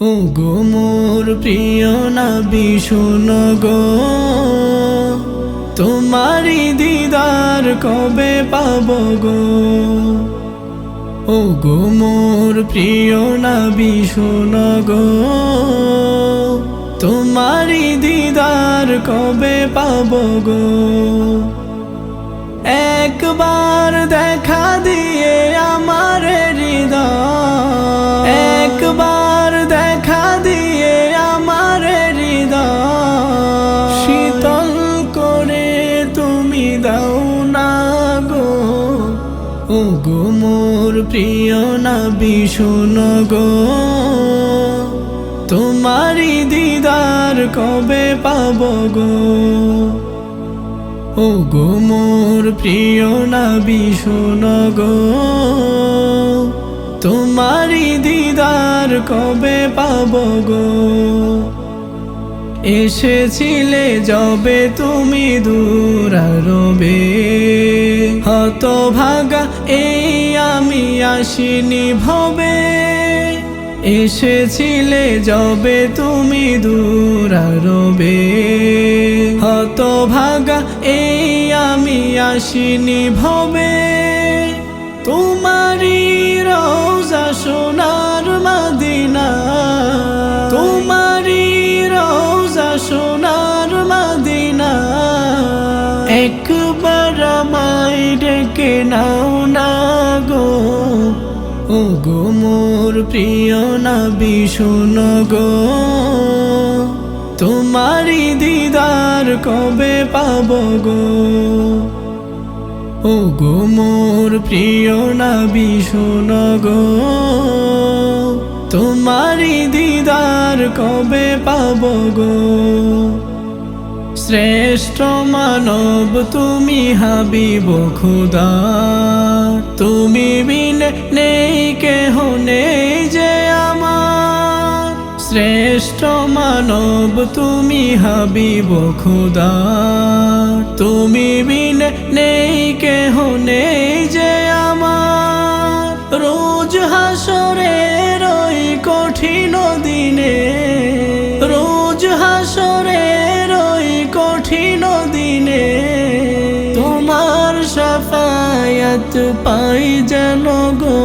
ও গো মোর প্রিয় নবী, শোনো গো। তোমারি দিদার কবে পাব গো? ও গো মোর প্রিয় নবী, শোনো গো। তোমারি দিদার কবে পাব গো? একবার দেখা দিয়ে আমার হৃদয় মোর প্রিয় নবী, শোনো গো। তোমারি দিদার কবে পাব গো? ও গো মোর প্রিয় নবী, শোনো গো। তোমারি দিদার কবে পাব গো? এসেছিলে যবে তুমি দূর রবে হত ভাগা এই আমি আসিনি ভবে। এসেছিলে যবে তুমি দূর রবে হত ভাগা এই আমি আসিনি ভবে। তোমারি রোজা সোনার মাদিনা। তোমারি রোজা সোনার মাদিনা। একবার আমায় ডেকে নাও না। প্রিয় নবী, শোনো গো। তোমারি দিদার কবে পাব গো? ও গো মোর প্রিয় নবী, শোনো গো। তোমারি দিদার কবে পাব গো? শ্রেষ্ঠ মানব তুমি হাবিব, খুদা। তুমি বিন নেই যে আমার শ্রেষ্ঠ মানব তুমি হাবিব খুদা। তুমি বিন নেই, কেহ নেই যে আমার। রোজ হাসরের ওই কঠিন দিনে। রোজ হাসরের ওই কঠিন দিনে। তোমার সাফায়াত পাই যেন গো